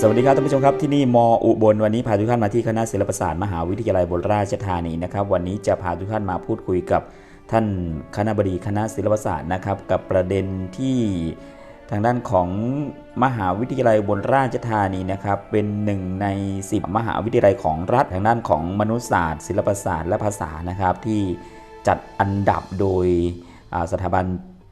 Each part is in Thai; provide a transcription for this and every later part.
สวัสดีครับท่านผู้ชมครับที่นี่มอุบลวันนี้พาทุกท่านมาที่คณะศิลปศาสตร์มหาวิทยาลัยบนราชธานีนะครับ วันนี้จะพาทุกท่านมาพูดคุยกับท่านคณะบดีคณะศิลปศาสตร์นะครับ กับประเด็นที่ทางด้านของมหาวิทยาลัยบนราชธานีนะครับ เป็นหนึ่งใน 10 มหาวิทยาลัยของรัฐทางด้านของมนุษยศาสตร์ ศิลปศาสตร์และภาษานะครับ ที่จัดอันดับโดยสถาบัน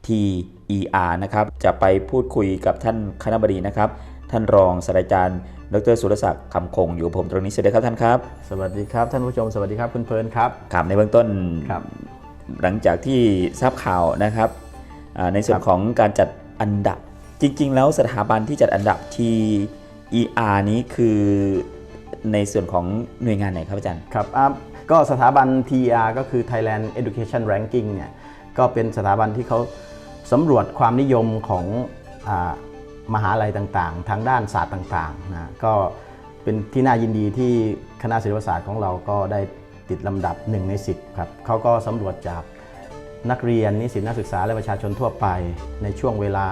TER นะครับจะไปพูดคุยกับท่านคณะบดีนะครับ ท่านรองศาสตราจารย์ ดรสุรศักดิ์คำคงอยู่กับผมตรงนี้สวัสดีครับท่านครับ สวัสดีครับท่านผู้ชมสวัสดีครับคุณเพลินครับครับในเบื้องต้นครับหลังจากที่ทราบข่าวนะครับอ่าในส่วนครับของการจัดอันดับ จริง ๆ แล้วสถาบันที่จัดอันดับ TER นี้คือในส่วนของหน่วยงานไหนครับอาจารย์ครับอะก็สถาบัน TER ก็คือ Thailand Education Ranking เนี่ยก็เป็นสถาบันที่เขาสำรวจความนิยมของอา มหาลัยต่างๆ ทางด้านศาสตร์ต่างๆนะก็เป็นที่น่ายินดีที่คณะศิลปศาสตร์ของเราก็ได้ติดลำดับ 1 ใน 10 ครับเขาก็สำรวจจากนักเรียนนิสิตนักศึกษาและประชาชนทั่วไปในช่วงเวลา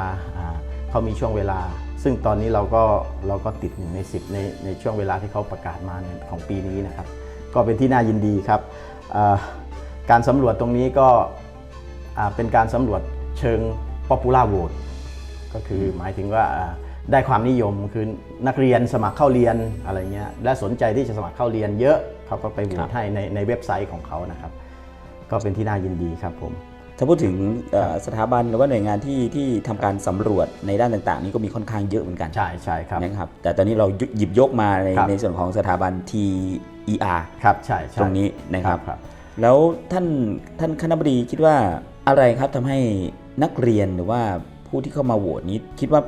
เขามีช่วงเวลา ซึ่งตอนนี้เราก็เราก็ติดหนึ่งใน10ในในช่วงเวลาที่เขาประกาศมาของปีนี้นะครับ ก็เป็นที่น่ายินดีครับการสำรวจตรงนี้ก็เป็นการสำรวจเชิง popular vote ก็คือหมายถึงว่าอ่าได้ความนิยมคือนักเรียนสมัครเข้าเรียนอะไรเงี้ยและสนใจที่จะสมัครเข้าเรียนเยอะเขาก็ไปโหวครัตบให้ในในเว็บไซต์ของเขานะครับ ก็เป็นที่น่ายินดีครับผมถ้าพูดถึงเอ่อสถาบันหรือว่าหน่วยงานที่ที่ทำการสำรวจในด้านต่างๆ นี้ก็มีค่อนข้างเยอะเหมือนกัน ใช่ใช่ครับนะครับ แต่ตอนนี้เราหยิบยกมาในครับในส่วนของสถาบัน TER ครับใช่ใช่ตรงนี้นะครับครับแล้วท่านท่านคณะบดีคิดว่าอะไรครับทำให้นักเรียนหรือว่า ผู้ที่เข้ามาโหวตนี้ คิดว่า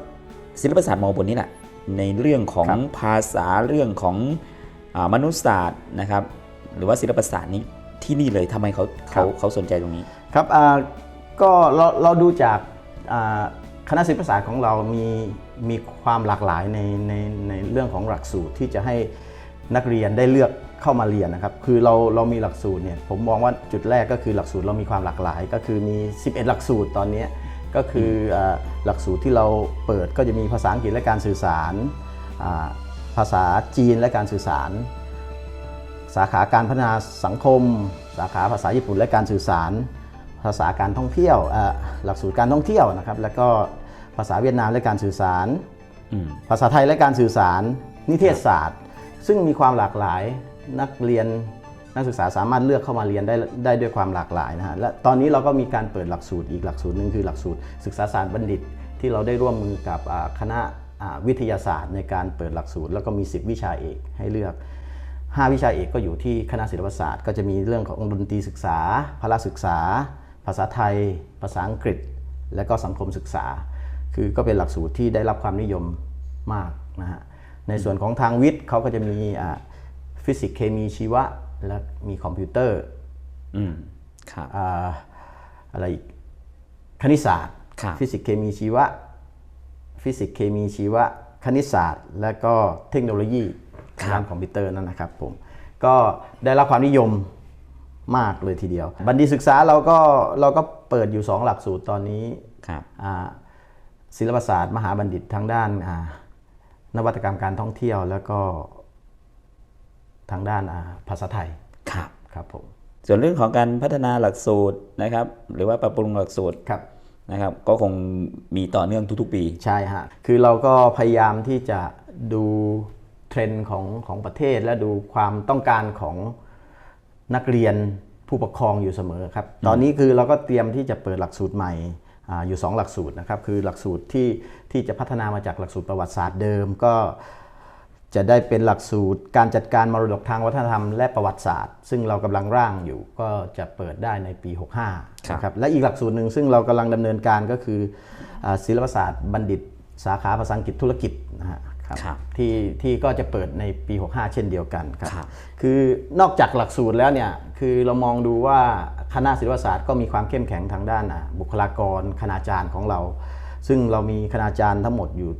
ศิลปศาสตร์มอบนนี้แหละในเรื่องของครับภาษาเรื่องของอามนุษยศาสตร์นะครับ หรือว่าศิลปศาสตร์นี้ที่นี่เลยทำไมเขาเขาเขาสนใจตรงนี้ ครับอ่าก็เราเราดูจากอ่าคณะศิลปศาสตร์ของเรามีมีความหลากหลายในในในเรื่องของหลักสูตรที่จะให้นักเรียนได้เลือกเข้ามาเรียนนะครับ คือเราเรามีหลักสูตรเนี่ยผมมองว่าจุดแรกก็คือหลักสูตรเรามีความหลากหลาย ก็คือมี 11 หลักสูตรตอนนี้ ก็คืออาหลักสูตรที่เราเปิดก็จะมีภาษาอังกฤษและการสื่อสารอ่าภาษาจีนและการสื่อสาร สาขาการพัฒนาสังคม สาขาภาษาญี่ปุ่นและการสื่อสาร ภาษาการท่องเที่ยวเอ่อหลักสูตรการท่องเที่ยวนะครับแล้วก็ภาษาเวียดนามและการสื่อสารอืมภาษาไทยและการสื่อสารนิเทศศาสตร์ ซึ่งมีความหลากหลายนักเรียน นักศึกษาสามารถเลือกเข้ามาเรียนได้ได้ด้วยความหลากหลายนะฮะและตอนนี้เราก็มีการเปิดหลักสูตรอีกหลักสูตรหนึ่งคือหลักสูตร ศึกษาศาสตร์บัณฑิต ที่เราได้ร่วมมือกับคณะวิทยาศาสตร์ ในการเปิดหลักสูตร แล้วก็มี 10 วิชาเอกให้เลือก 5 วิชาเอกก็อยู่ที่คณะศิลปศาสตร์ ก็จะมีเรื่องของดนตรีศึกษาพละศึกษา ภาษาไทย ภาษาอังกฤษ และก็สังคมศึกษา คือก็เป็นหลักสูตรที่ได้รับความนิยมมากนะฮะในส่วนของทางวิทย์เขาก็จะมีฟิสิกส์เคมีชีวะ และมีคอมพิวเตอร์อืมครับอ่าอะไรอีกคณิตศาสตร์ครับฟิสิกส์เคมีชีวะ ฟิสิกส์เคมีชีวะ คณิตศาสตร์ และก็เทคโนโลยีทางด้านคอมพิวเตอร์นั่นนะครับผมก็ได้รับความนิยมมากเลยทีเดียว บัณฑิตศึกษาเราก็เราก็เปิดอยู่ 2 หลักสูตรตอนนี้ครับอ่าศิลปศาสตร์ มหาบัณฑิตทางด้านอ่านวัตกรรมการท่องเที่ยว แล้วก็ ทางด้านอ่าภาษาไทยครับครับผมส่วนเรื่องของการพัฒนาหลักสูตรนะครับ หรือว่าปรับปรุงหลักสูตรครับนะครับ ก็คงมีต่อเนื่องทุก ๆ ปีใช่ฮะคือเราก็พยายามที่จะดูเทรนด์ของของประเทศและดูความต้องการของนักเรียนผู้ปกครองอยู่เสมอครับ ตอนนี้คือเราก็เตรียมที่จะเปิดหลักสูตรใหม่อาอยู่ 2 หลักสูตรนะครับ คือหลักสูตรที่ที่จะพัฒนามาจากหลักสูตรประวัติศาสตร์เดิม ก็ จะได้เป็นหลักสูตรการจัดการมรดกทางวัฒนธรรมและประวัติศาสตร์ ซึ่งเรากำลังร่างอยู่ก็จะเปิดได้ในปี 65ครับนะครับและอีกหลักสูตรหนึ่งซึ่งเรากำลังดำเนินการก็คืออาศิลปศาสตร์บัณฑิตสาขาภาษาอังกฤษธุรกิจนะฮะครับครับที่ที่ก็จะเปิดในปี 65 เช่นเดียวกันครับครับคือนอกจากหลักสูตรแล้วเนี่ยคือเรามองดูว่าคณะศิลปศาสตร์ก็มีความเข้มแข็งทางด้านอะบุคลากรคณาจารย์ของเรา ซึ่งเรามีคณาจารย์ทั้งหมดอยู่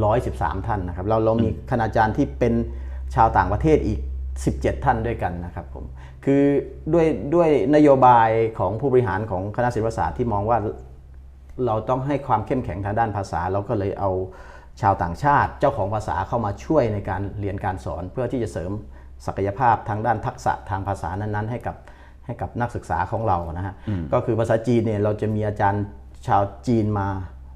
113 ท่านนะครับเราเรามีคณาจารย์ที่เป็นชาวต่างประเทศอีก 17 ท่านด้วยกันนะครับผมคือด้วยด้วยนโยบายของผู้บริหารของคณะศิลปศาสตร์ที่มองว่าเราต้องให้ความเข้มแข็งทางด้านภาษา เราก็เลยเอาชาวต่างชาติเจ้าของภาษาเข้ามาช่วยในการเรียนการสอน เพื่อที่จะเสริมศักยภาพทางด้านทักษะทางภาษานั้นๆ ให้กับให้กับนักศึกษาของเรานะฮะก็คือภาษาจีนเนี่ยเราจะมีอาจารย์ชาวจีนมา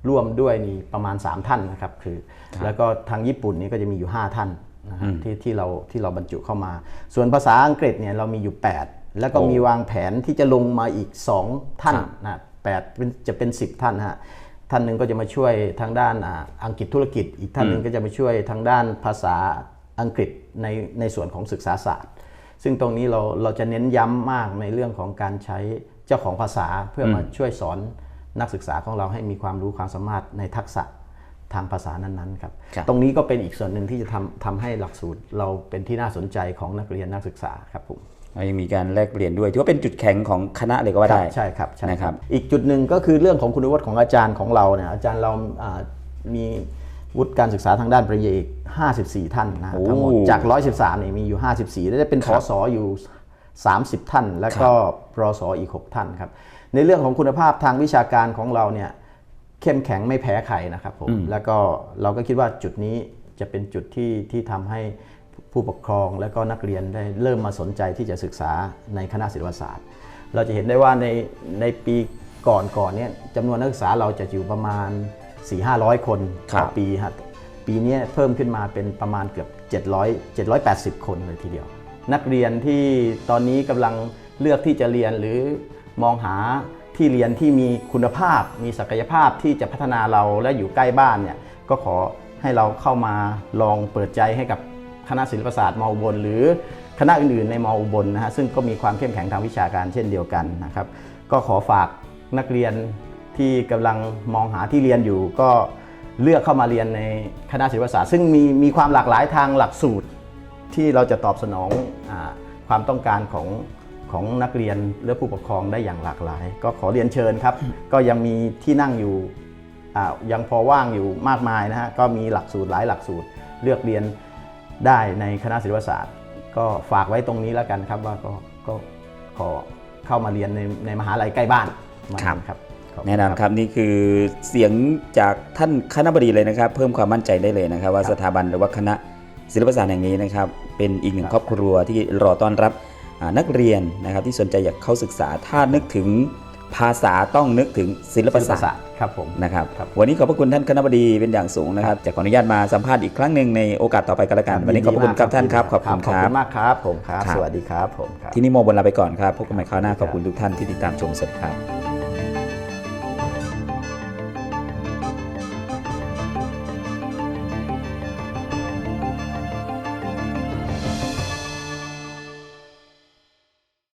ร่วมด้วยนี่ประมาณ 3 ท่านนะครับคือแล้วก็ทางญี่ปุ่นนี่ก็จะมีอยู่ 5 ท่านนะฮะที่ที่เราที่เราบรรจุเข้ามา ส่วนภาษาอังกฤษเนี่ยเรามีอยู่ 8 แล้วก็โอ้มีวางแผนที่จะลงมาอีก 2 ท่านครับนะแปดเป็นจะเป็น 10 ท่านฮะท่านหนึ่งก็จะมาช่วยทางด้านอ่าอังกฤษธุรกิจ อีกท่านหนึ่งก็จะมาช่วยทางด้านภาษาอังกฤษในในส่วนของศึกษาศาสตร์ ซึ่งตรงนี้เราเราจะเน้นย้ำมากในเรื่องของการใช้เจ้าของภาษาเพื่อมาช่วยสอน นักศึกษาของเราให้มีความรู้ความสามารถในทักษะทางภาษานั้นๆครับครับ ตรงนี้ก็เป็นอีกส่วนหนึ่งที่จะทำทำให้หลักสูตรเราเป็นที่น่าสนใจของนักเรียนนักศึกษาครับผมแล้วยังมีการแลกเปลี่ยนด้วยถือว่าเป็นจุดแข็งของคณะเลยก็ว่าได้ใช่ครับใช่นะครับ อีกจุดหนึ่งก็คือเรื่องของคุณวุฒิของอาจารย์ของเราเนี่ยอาจารย์เราอ่ามีวุฒิการศึกษาทางด้านปริญญาเอก54 ท่านนะโอ้ทั้งหมดจาก 113เนี่ยมีอยู่ 54แล้วจะเป็นคพรับศอยู่ 30 ท่าน แล้วก็ปรสอีก 6 ท่านครับ ในเรื่องของคุณภาพทางวิชาการของเราเนี่ยเข้มแข็งไม่แพ้ใครนะครับผมแล้วก็เราก็คิดว่าจุดนี้จะเป็นจุดที่ที่ทำให้ผู้ปกครองและก็นักเรียนได้เริ่มมาสนใจที่จะศึกษาในคณะศิลปศาสตร์ เราจะเห็นได้ว่าในในปีก่อนก่อนเนี่ยจำนวนนักศึกษาเราจะอยู่ประมาณ 4-500 คนครัต่อบปีครับปีเนี้ยเพิ่มขึ้นมาเป็นประมาณเกือบ 700 780 คนเลยทีเดียว นักเรียนที่ตอนนี้กำลังเลือกที่จะเรียนหรือ มองหาที่เรียนที่มีคุณภาพ มีศักยภาพที่จะพัฒนาเราและอยู่ใกล้บ้านเนี่ยก็ขอให้เราเข้ามาลองเปิดใจให้กับคณะศิลปศาสตร์มอุบลหรือคณะอื่นๆในมอุบลนะฮะซึ่งก็มีความเข้มแข็งทางวิชาการเช่นเดียวกันนะครับก็ขอฝากนักเรียนที่กำลังมองหาที่เรียนอยู่ ก็เลือกเข้ามาเรียนในคณะศิลปศาสตร์ ซึ่งมีมีความหลากหลายทางหลักสูตรที่เราจะตอบสนองอความต้องการของ ของนักเรียนและผู้ปกครองได้อย่างหลากหลาย ก็ขอเรียนเชิญครับ ก็ยังมีที่นั่งอยู่อ่ายังพอว่างอยู่มากมายนะฮะก็มีหลักสูตรหลายหลักสูตรเลือกเรียนได้ในคณะศิลปศาสตร์ ก็ฝากไว้ตรงนี้แล้วกันครับว่าก็ก็ขอเข้ามาเรียนในในมหาลัยใกล้บ้านมาครับครับขบณแน่นอนครับนี่คือเสียงจากท่านคณะบดีเลยนะครับ เพิ่มความมั่นใจได้เลยนะครับ ว่าสถาบันหรือว่าคณะศิลปศาสตร์แห่งนี้นะครับ เป็นอีกหนึ่งครอบครัวที่รอต้อนรับอ่า นักเรียนนะครับที่สนใจอยากเข้าศึกษาถ้านึกถึงภาษาต้องนึกถึงศิลปศิลปศาสตร์ศาสตร์ครับผมนะครับครับ วันนี้ขอบพระคุณท่านคณะบดีเป็นอย่างสูงนะครับจะขออนุญาตมาสัมภาษณ์อีกครั้งหนึ่งในโอกาสต่อไปกันละกัน วันนี้ขอบพระคุณครับท่านครับขอบคุณคขอบรับคุณมากครับผมครับครับ สวัสดีครับผมครับที่นี่โมบนลาไปก่อนครับพบกันใหม่คราวหน้าขอบคุณทุกท่านที่ติดตามชมสวัสดีครับ